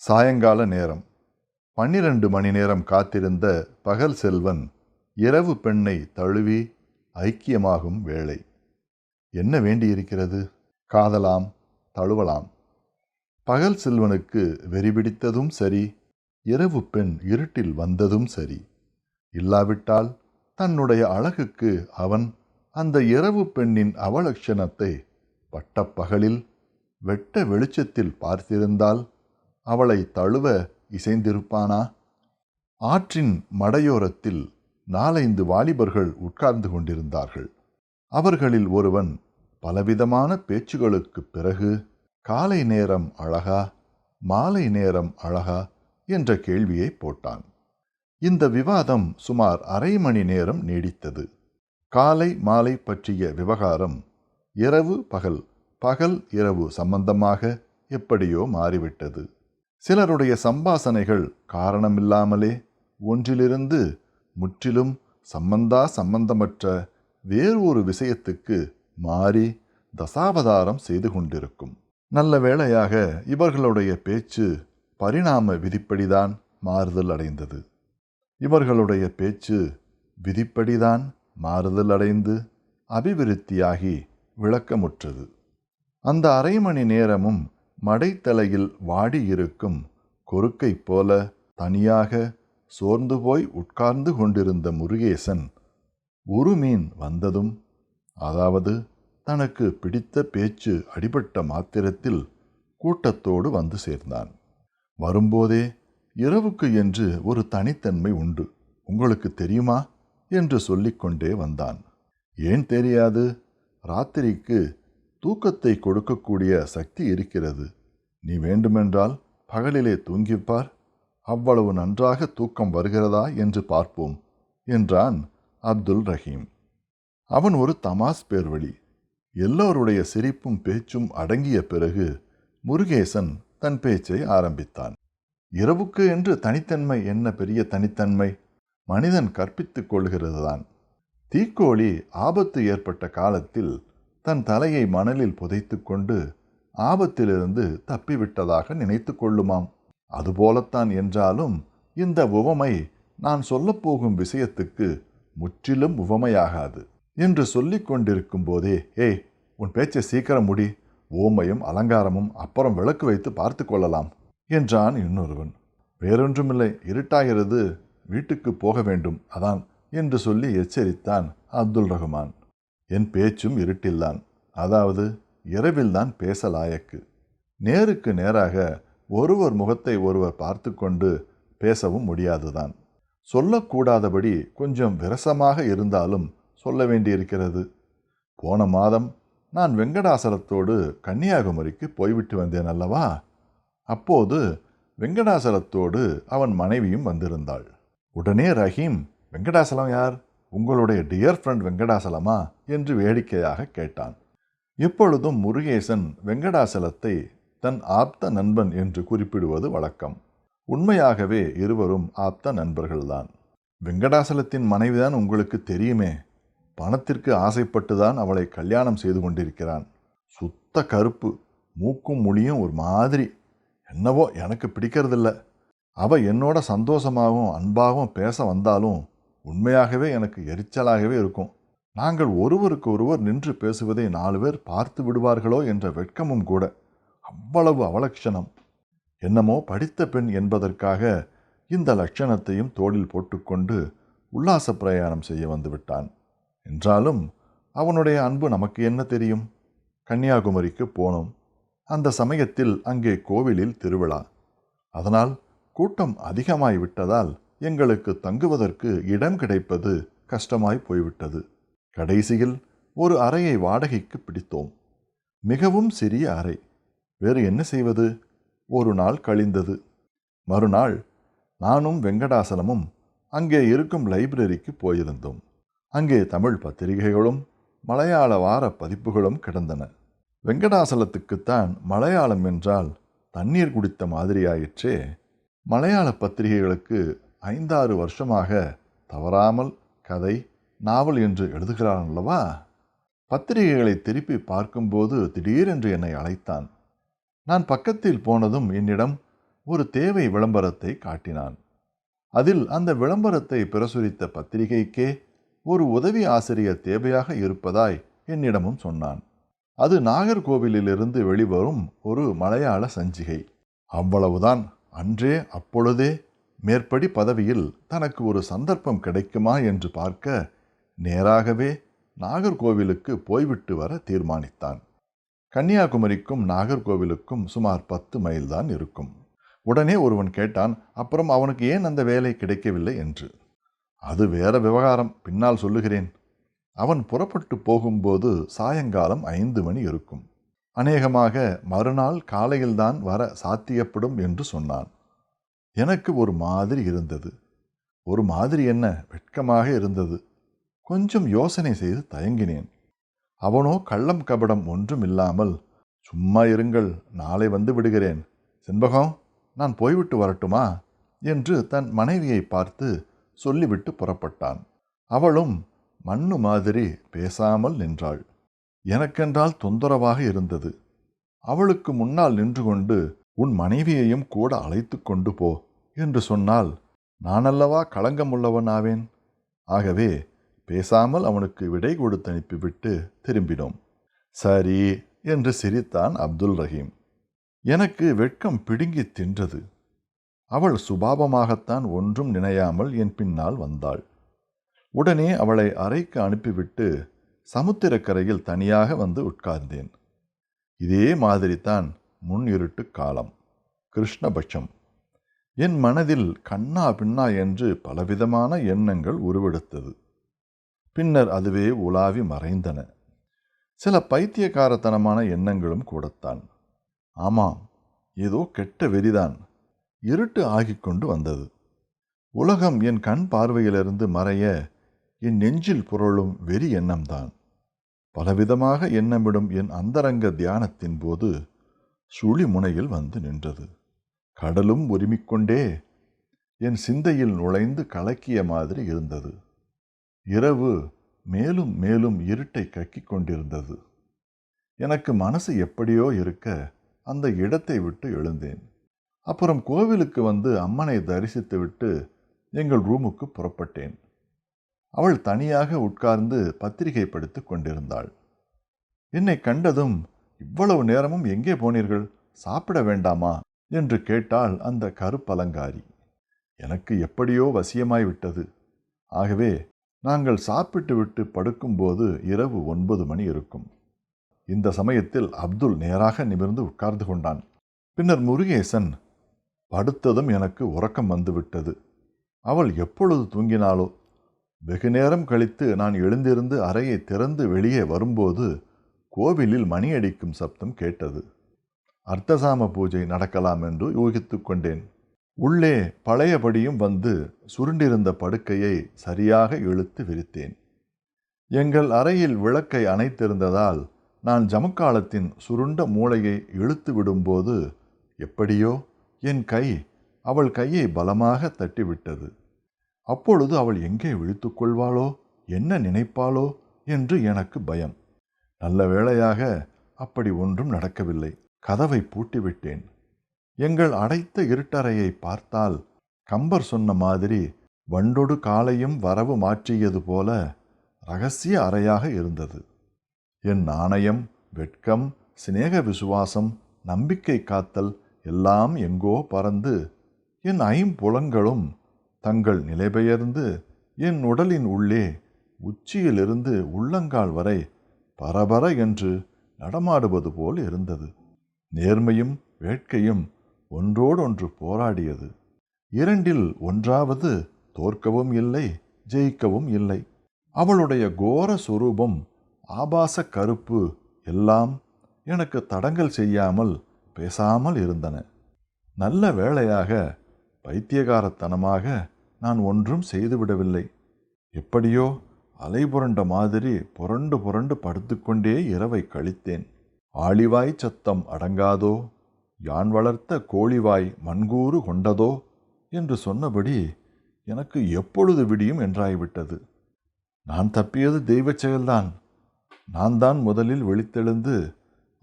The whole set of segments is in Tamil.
சாயங்கால நேரம். பன்னிரண்டு மணி நேரம் காத்திருந்த பகல் செல்வன் இரவு பெண்ணை தழுவி ஐக்கியமாகும் வேளை. என்ன வேண்டியிருக்கிறது? காதலாம் தழுவலாம். பகல் செல்வனுக்கு வெறிபிடித்ததும் சரி இரவு பெண் இருட்டில் வந்ததும் சரி. இல்லாவிட்டால் தன்னுடைய அழகுக்கு அவன் அந்த இரவு பெண்ணின் அவலட்சணத்தை பட்டப்பகலில் வெட்ட வெளிச்சத்தில் பார்த்திருந்தால் அவளை தழுவ இசைந்திருப்பானா? ஆற்றின் மடையோரத்தில் நாலைந்து வாலிபர்கள் உட்கார்ந்து கொண்டிருந்தார்கள். அவர்களில் ஒருவன் பலவிதமான பேச்சுகளுக்குப் பிறகு காலை நேரம் அழகா? மாலை நேரம் அழகா? என்ற கேள்வியை போட்டான். இந்த விவாதம் சுமார் அரை மணி நேரம் நீடித்தது. காலை மாலை பற்றிய விவகாரம் இரவு பகல் பகல் இரவு சம்பந்தமாக எப்படியோ மாறிவிட்டது. சிலருடைய சம்பாசனைகள் காரணமில்லாமலே ஒன்றிலிருந்து முற்றிலும் சம்பந்தா சம்பந்தமற்ற வேறு ஒரு விஷயத்துக்கு மாறி தசாவதாரம் செய்து கொண்டிருக்கும். நல்ல வேளையாக இவர்களுடைய பேச்சு பரிணாம விதிப்படிதான் மாறுதல் அடைந்தது. இவர்களுடைய பேச்சு விதிப்படிதான் மாறுதல் அடைந்து அபிவிருத்தியாகி விளக்கமுற்றது. அந்த அரை மணி நேரமும் மடைத்தலையில் வாடியிருக்கும் கொறுக்கைப் போல தனியாக சோர்ந்து போய் உட்கார்ந்து கொண்டிருந்த முருகேசன் ஒரு மீன் வந்ததும் அதாவது தனக்கு பிடித்த பேச்சு அடிபட்ட மாத்திரத்தில் கூட்டத்தோடு வந்து சேர்ந்தான். வரும்போதே இரவுக்கு என்று ஒரு தனித்தன்மை உண்டு உங்களுக்கு தெரியுமா? என்று சொல்லிக்கொண்டே வந்தான். ஏன் தெரியாது? ராத்திரிக்கு தூக்கத்தை கொடுக்கக்கூடிய சக்தி இருக்கிறது. நீ வேண்டுமென்றால் பகலிலே தூங்கிப்பார். அவ்வளவு நன்றாக தூக்கம் வருகிறதா என்று பார்ப்போம் என்றான் அப்துல் ரஹீம். அவன் ஒரு தமாஸ் பேர்வழி. எல்லோருடைய சிரிப்பும் பேச்சும் அடங்கிய பிறகு முருகேசன் தன் பேச்சை ஆரம்பித்தான். இரவுக்கு என்று தனித்தன்மை என்ன பெரிய தனித்தன்மை? மனிதன் கற்பித்துக் கொள்கிறதுதான். தீக்கோழி ஆபத்து ஏற்பட்ட காலத்தில் தன் தலையை மணலில் புதைத்துக்கொண்டு ஆபத்திலிருந்து தப்பிவிட்டதாக நினைத்து கொள்ளுமாம் அதுபோலத்தான் என்றாலும் இந்த உவமை நான் சொல்லப்போகும் விஷயத்துக்கு முற்றிலும் உவமையாகாது என்று சொல்லிக் கொண்டிருக்கும் போதே ஏய் உன் பேச்சை சீக்கிரம் முடி. ஓமையும் அலங்காரமும் அப்புறம் விளக்கு வைத்து பார்த்து கொள்ளலாம் என்றான் இன்னொருவன். வேறொன்றுமில்லை இருட்டாகிறது வீட்டுக்கு போக வேண்டும் அதான் என்று சொல்லி எச்சரித்தான் அப்துல் ரஹ்மான். என் பேச்சும் இருட்டில்தான். அதாவது இரவில்தான் பேசலாயக்கு. நேருக்கு நேராக ஒருவர் முகத்தை ஒருவர் பார்த்து கொண்டு பேசவும் முடியாதுதான். சொல்லக்கூடாதபடி கொஞ்சம் விரசமாக இருந்தாலும் சொல்ல வேண்டியிருக்கிறது. போன மாதம் நான் வெங்கடாசலத்தோடு கன்னியாகுமரிக்கு போய்விட்டு வந்தேன் அல்லவா? அப்போது வெங்கடாசலத்தோடு அவன் மனைவியும் வந்திருந்தாள். உடனே ரஹீம் வெங்கடாசலம் யார்? உங்களுடைய டியர் ஃப்ரெண்ட் வெங்கடாசலமா? என்று வேடிக்கையாக கேட்டான். எப்பொழுதும் முருகேசன் வெங்கடாசலத்தை தன் ஆப்த நண்பன் என்று குறிப்பிடுவது வழக்கம். உண்மையாகவே இருவரும் ஆப்த நண்பர்கள்தான். வெங்கடாசலத்தின் மனைவிதான் உங்களுக்கு தெரியுமே. பணத்திற்கு ஆசைப்பட்டுதான் அவளை கல்யாணம் செய்து கொண்டிருக்கிறான். சுத்த கருப்பு மூக்கும் மொழியும் ஒரு மாதிரி. என்னவோ எனக்கு பிடிக்கிறதில்ல. அவ என்னோட சந்தோஷமாகவும் அன்பாகவும் பேச வந்தாலும் உண்மையாகவே எனக்கு எரிச்சலாகவே இருக்கும். நாங்கள் ஒருவருக்கு ஒருவர் நின்று பேசுவதை நாலு பேர் பார்த்து விடுவார்களோ என்ற வெட்கமும் கூட. அவ்வளவு அவலட்சணம் என்னமோ படித்த பெண் என்பதற்காக இந்த லட்சணத்தையும் தோளில் போட்டுக்கொண்டு உல்லாச பிரயாணம் செய்ய வந்துவிட்டான். என்றாலும் அவனுடைய அன்பு நமக்கு என்ன தெரியும்? கன்னியாகுமரிக்கு போனோம். அந்த சமயத்தில் அங்கே கோவிலில் திருவிழா. அதனால் கூட்டம் அதிகமாய் விட்டதால் எங்களுக்கு தங்குவதற்கு இடம் கிடைப்பது கஷ்டமாய் போய்விட்டது. கடைசியில் ஒரு அறையை வாடகைக்கு பிடித்தோம். மிகவும் சிறிய அறை. வேறு என்ன செய்வது? ஒரு நாள் கழிந்தது. மறுநாள் நானும் வெங்கடாசலமும் அங்கே இருக்கும் லைப்ரரிக்கு போயிருந்தோம். அங்கே தமிழ் பத்திரிகைகளும் மலையாள வார பதிப்புகளும் கிடந்தன. வெங்கடாசலத்துக்குத்தான் மலையாளம் என்றால் தண்ணீர் குடித்த மாதிரியாயிற்றே. மலையாள பத்திரிகைகளுக்கு ஐந்தாறு வருஷமாக தவறாமல் கதை நாவல் என்று எழுதுகிறான் அல்லவா? பத்திரிகைகளை திருப்பி பார்க்கும்போது திடீரென்று என்னை அழைத்தான். நான் பக்கத்தில் போனதும் என்னிடம் ஒரு தேவை விளம்பரத்தை காட்டினான். அதில் அந்த விளம்பரத்தை பிரசுரித்த பத்திரிகைக்கே ஒரு உதவி ஆசிரியர் தேவையாக இருப்பதாய் என்னிடமும் சொன்னான். அது நாகர்கோவிலிலிருந்து வெளிவரும் ஒரு மலையாள சஞ்சிகை. அவ்வளவுதான். அன்றே அப்பொழுதே மேற்படி பதவியில் தனக்கு ஒரு சந்தர்ப்பம் கிடைக்குமா என்று பார்க்க நேராகவே நாகர்கோவிலுக்கு போய்விட்டு வர தீர்மானித்தான். கன்னியாகுமரிக்கும் நாகர்கோவிலுக்கும் சுமார் பத்து மைல்தான் இருக்கும். உடனே ஒருவன் கேட்டான் அப்புறம் அவனுக்கு ஏன் அந்த வேலை கிடைக்கவில்லை? என்று. அது வேற விவகாரம் பின்னால் சொல்லுகிறேன். அவன் புறப்பட்டு போகும்போது சாயங்காலம் ஐந்து மணி இருக்கும். அநேகமாக மறுநாள் காலையில்தான் வர சாத்தியப்படும் என்று சொன்னான். எனக்கு ஒரு மாதிரி இருந்தது. ஒரு மாதிரி என்ன? வெட்கமாக இருந்தது. கொஞ்சம் யோசனை செய்து தயங்கினேன். அவனோ கள்ளம் கபடம் ஒன்றும் இல்லாமல் சும்மா இருங்கள் நாளை வந்து விடுகிறேன். செண்பகம் நான் போய்விட்டு வரட்டுமா? என்று தன் மனைவியை பார்த்து சொல்லிவிட்டு புறப்பட்டான். அவளும் மண்ணு மாதிரி பேசாமல் நின்றாள். எனக்கென்றால் தொந்தரவாக இருந்தது. அவளுக்கு முன்னால் நின்று கொண்டு உன் மனைவியையும் கூட அழைத்து கொண்டு போ. என்று சொன்னால் நானல்லவா களங்கம் உள்ளவனாவேன் ஆகவே பேசாமல் அவனுக்கு விடை கொடுத்து அனுப்பிவிட்டு திரும்பினோம். சரி என்று சிரித்தான் அப்துல் ரஹீம். எனக்கு வெட்கம் பிடுங்கி தின்றது. அவள் சுபாவமாகத்தான் ஒன்றும் நினையாமல் என் பின்னால் வந்தாள். உடனே அவளை அறைக்கு அனுப்பிவிட்டு சமுத்திரக்கரையில் தனியாக வந்து உட்கார்ந்தேன். இதே மாதிரித்தான் முன் இருட்டு காலம். கிருஷ்ணபட்சம். என் மனதில் கண்ணா பின்னா என்று பலவிதமான எண்ணங்கள் உருவெடுத்தது. பின்னர் அதுவே உலாவி மறைந்தன. சில பைத்தியக்காரத்தனமான எண்ணங்களும் கூடத்தான். ஆமாம் ஏதோ கெட்ட வெறிதான். இருட்டு ஆகிக்கொண்டு வந்தது. உலகம் என் கண் பார்வையிலிருந்து மறைய என் நெஞ்சில் புரளும் வெறி எண்ணம்தான். பலவிதமாக எண்ணமிடும் என் அந்தரங்க தியானத்தின் போது சுழி முனையில் வந்து நின்றது. கடலும் உரிமிக்கொண்டே என் சிந்தையில் நுழைந்து கலக்கிய மாதிரி இருந்தது. இரவு மேலும் மேலும் இருட்டை கக்கிக் கொண்டிருந்தது. எனக்கு மனசு எப்படியோ இருக்க அந்த இடத்தை விட்டு எழுந்தேன். அப்புறம் கோவிலுக்கு வந்து அம்மனை தரிசித்துவிட்டு எங்கள் ரூமுக்கு புறப்பட்டேன். அவள் தனியாக உட்கார்ந்து பத்திரிகை படித்து கொண்டிருந்தாள். என்னை கண்டதும் இவ்வளவு நேரமும் எங்கே போனீர்கள்? சாப்பிட வேண்டாமா? என்று கேட்டாள் அந்த கருப்பலங்காரி. எனக்கு எப்படியோ வசியமாய் விட்டது. ஆகவே நாங்கள் சாப்பிட்டு விட்டு படுக்கும்போது இரவு ஒன்பது மணி இருக்கும். இந்த சமயத்தில் அப்துல் நேராக நிமிர்ந்து உட்கார்ந்து கொண்டான். பின்னர் முருகேசன் படுத்ததும் எனக்கு உறக்கம் வந்துவிட்டது அவள் எப்பொழுது தூங்கினாளோ? வெகு நேரம் கழித்து நான் எழுந்திருந்து அறையை திறந்து வெளியே வரும்போது கோவிலில் மணியடிக்கும் சப்தம் கேட்டது. அர்த்தசாம பூஜை நடக்கலாம் என்று யூகித்து கொண்டேன். உள்ளே பழையபடியும் வந்து சுருண்டிருந்த படுக்கையை சரியாக இழுத்து விரித்தேன். எங்கள் அறையில் விளக்கை அணைத்திருந்ததால் நான் ஜமுக்காலத்தின் சுருண்ட மூளையை இழுத்து விடும்போது எப்படியோ என் கை அவள் கையை பலமாக தட்டிவிட்டது. அப்பொழுது அவள் எங்கே விழித்துக்கொள்வாளோ என்ன நினைப்பாளோ என்று எனக்கு பயம். நல்ல வேளையாக அப்படி ஒன்றும் நடக்கவில்லை. கதவை பூட்டிவிட்டேன். எங்கள் அடைத்த இருட்டறையை பார்த்தால் கம்பர் சொன்ன மாதிரி வண்டொடு காலையும் வரவு மாற்றியது போல ரகசிய அறையாக இருந்தது. என் நாணயம் வெட்கம் சிநேக விசுவாசம் நம்பிக்கை காத்தல் எல்லாம் எங்கோ பறந்து என் ஐம்புலங்களும் தங்கள் நிலைபெயர்ந்து என் உடலின் உள்ளே உச்சியிலிருந்து உள்ளங்கால் வரை பரபர என்று நடமாடுவது போல் இருந்தது. நேர்மையும் வேட்கையும் ஒன்றோடொன்று போராடியது. இரண்டில் ஒன்றாவது தோற்கவும் இல்லை ஜெயிக்கவும் இல்லை. அவளுடைய கோர சுரூபம் ஆபாச கருப்பு எல்லாம் எனக்கு தடங்கல் செய்யாமல் பேசாமல் இருந்தன. நல்ல வேளையாக பைத்தியகாரத்தனமாக நான் ஒன்றும் செய்துவிடவில்லை. எப்படியோ அலைபுரண்ட மாதிரி புரண்டு புரண்டு படுத்துக்கொண்டே இரவை கழித்தேன். ஆளிவாய் சத்தம் அடங்காதோ? யான் வளர்த்த கோழிவாய் மண்கூறு கொண்டதோ? என்று சொன்னபடி எனக்கு எப்பொழுது விடியும் என்றாய்விட்டது. நான் தப்பியது தெய்வச் செயல்தான். நான் தான் முதலில் வெளித்தெழுந்து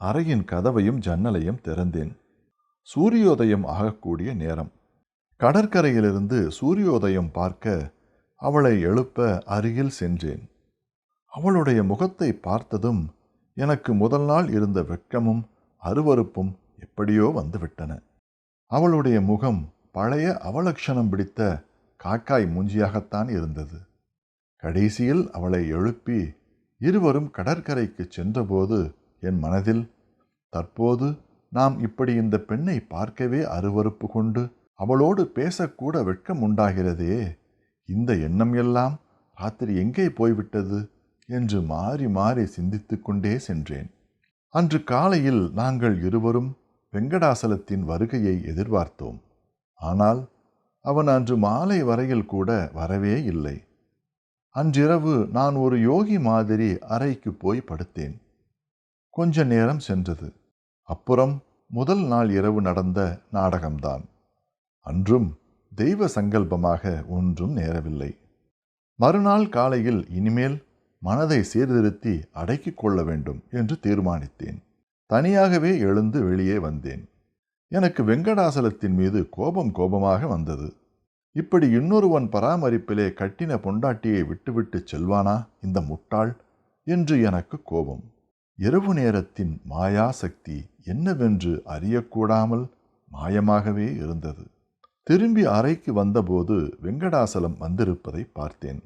அறையின் கதவையும் ஜன்னலையும் திறந்தேன். சூரியோதயம் ஆகக்கூடிய நேரம். கடற்கரையிலிருந்து சூரியோதயம் பார்க்க அவளை எழுப்ப அருகில் சென்றேன். அவளுடைய முகத்தை பார்த்ததும் எனக்கு முதல் நாள் இருந்த வெட்கமும் அருவருப்பும் எப்படியோ வந்துவிட்டன. அவளுடைய முகம் பழைய அவலட்சணம் பிடித்த காக்காய் மூஞ்சியாகத்தான் இருந்தது. கடைசியில் அவளை எழுப்பி இருவரும் கடற்கரைக்கு சென்றபோது என் மனதில் தற்போது நாம் இப்படி இந்த பெண்ணை பார்க்கவே அருவருப்பு கொண்டு அவளோடு பேசக்கூட வெட்கம் உண்டாகிறதே. இந்த எண்ணம் எல்லாம் ராத்திரி எங்கே போய்விட்டது? என்று மாறி மாறி சிந்தித்து கொண்டே சென்றேன். அன்று காலையில் நாங்கள் இருவரும் வெங்கடாசலத்தின் வருகையை எதிர்பார்த்தோம். ஆனால் அவன் அன்று மாலை வரையில் கூட வரவே இல்லை. அன்றிரவு நான் ஒரு யோகி மாதிரி அறைக்கு போய் படுத்தேன். கொஞ்ச நேரம் சென்றது. அப்புறம் முதல் நாள் இரவு நடந்த நாடகம்தான். அன்றும் தெய்வ சங்கல்பமாக ஒன்றும் நேரவில்லை. மறுநாள் காலையில் இனிமேல் மனதை சீர்திருத்தி அடக்கிக் கொள்ள வேண்டும் என்று தீர்மானித்தேன். தனியாகவே எழுந்து வெளியே வந்தேன். எனக்கு வெங்கடாசலத்தின் மீது கோபம் கோபமாக வந்தது. இப்படி இன்னொருவன் பராமரிப்பிலே கட்டின பொண்டாட்டியை விட்டுவிட்டு செல்வானா இந்த முட்டாள்? என்று எனக்கு கோபம். இரவு நேரத்தின் மாயா சக்தி என்னவென்று அறியக்கூடாமல் மாயமாகவே இருந்தது. திரும்பி அறைக்கு வந்தபோது வெங்கடாசலம் வந்திருப்பதை பார்த்தேன்.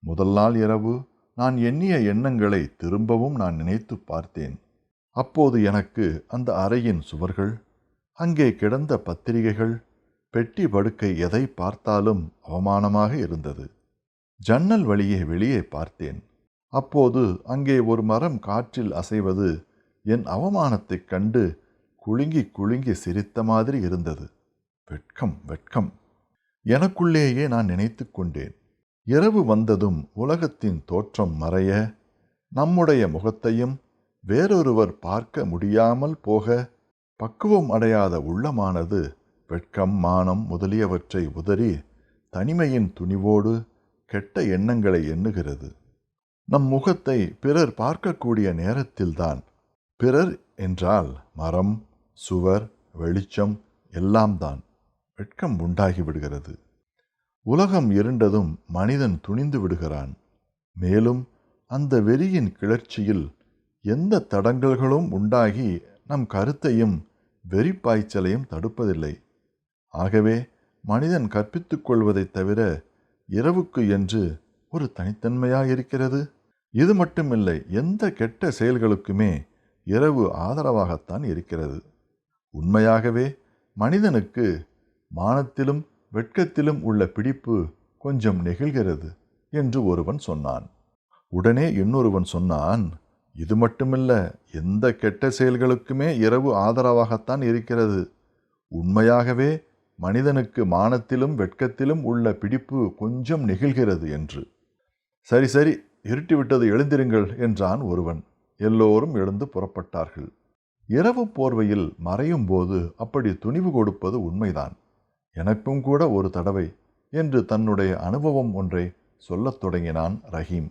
முதல் நாள் இரவு நான் எண்ணிய எண்ணங்களை திரும்பவும் நான் நினைத்து பார்த்தேன். அப்போது எனக்கு அந்த அறையின் சுவர்கள் அங்கே கிடந்த பத்திரிகைகள் பெட்டி படுக்கை எதை பார்த்தாலும் அவமானமாக இருந்தது. ஜன்னல் வழியே வெளியே பார்த்தேன். அப்போது அங்கே ஒரு மரம் காற்றில் அசைவது என் அவமானத்தைக் கண்டு குலுங்கி குலுங்கி சிரித்த மாதிரி இருந்தது. வெட்கம் வெட்கம். எனக்குள்ளேயே நான் நினைத்து கொண்டேன். இரவு வந்ததும் உலகத்தின் தோற்றம் மறைய நம்முடைய முகத்தையும் வேறொருவர் பார்க்க முடியாமல் போக பக்குவம் அடையாத உள்ளமானது வெட்கம் மானம் முதலியவற்றை உதறி தனிமையின் துணிவோடு கெட்ட எண்ணங்களை எண்ணுகிறது. நம் முகத்தை பிறர் பார்க்கக்கூடிய நேரத்தில்தான். பிறர் என்றால் மரம் சுவர் வெளிச்சம் எல்லாம் தான். வெட்கம் உண்டாகி விடுகிறது. உலகம் இருண்டதும் மனிதன் துணிந்து விடுகிறான். மேலும் அந்த வெறியின் கிளர்ச்சியில் எந்த தடங்கல்களும் உண்டாகி நம் கருத்தையும் வெறிப்பாய்ச்சலையும் தடுப்பதில்லை. ஆகவே மனிதன் கற்பித்துக் கொள்வதைத் தவிர இரவுக்கு என்று ஒரு தனித்தன்மையாக இருக்கிறது இது மட்டுமில்லை எந்த கெட்ட செயல்களுக்குமே இரவு ஆதரவாகத்தான் இருக்கிறது. உண்மையாகவே மனிதனுக்கு மானத்திலும் வெட்கத்திலும் உள்ள பிடிப்பு கொஞ்சம் நெகிழ்கிறது என்று ஒருவன் சொன்னான். உடனே இன்னொருவன் சொன்னான் இது மட்டுமில்ல எந்த கெட்ட செயல்களுக்குமே இரவு ஆதரவாகத்தான் இருக்கிறது. உண்மையாகவே மனிதனுக்கு மானத்திலும் வெட்கத்திலும் உள்ள பிடிப்பு கொஞ்சம் நெகிழ்கிறது என்று. சரி சரி இருட்டிவிட்டது எழுந்திருங்கள் என்றான் ஒருவன். எல்லோரும் எழுந்து புறப்பட்டார்கள். இரவு போர்வையில் மறையும் போது அப்படி துணிவு கொடுப்பது உண்மைதான். எனக்கும் கூட ஒரு தடவை என்று தன்னுடைய அனுபவம் ஒன்றை சொல்லத் தொடங்கினான் ரஹீம்.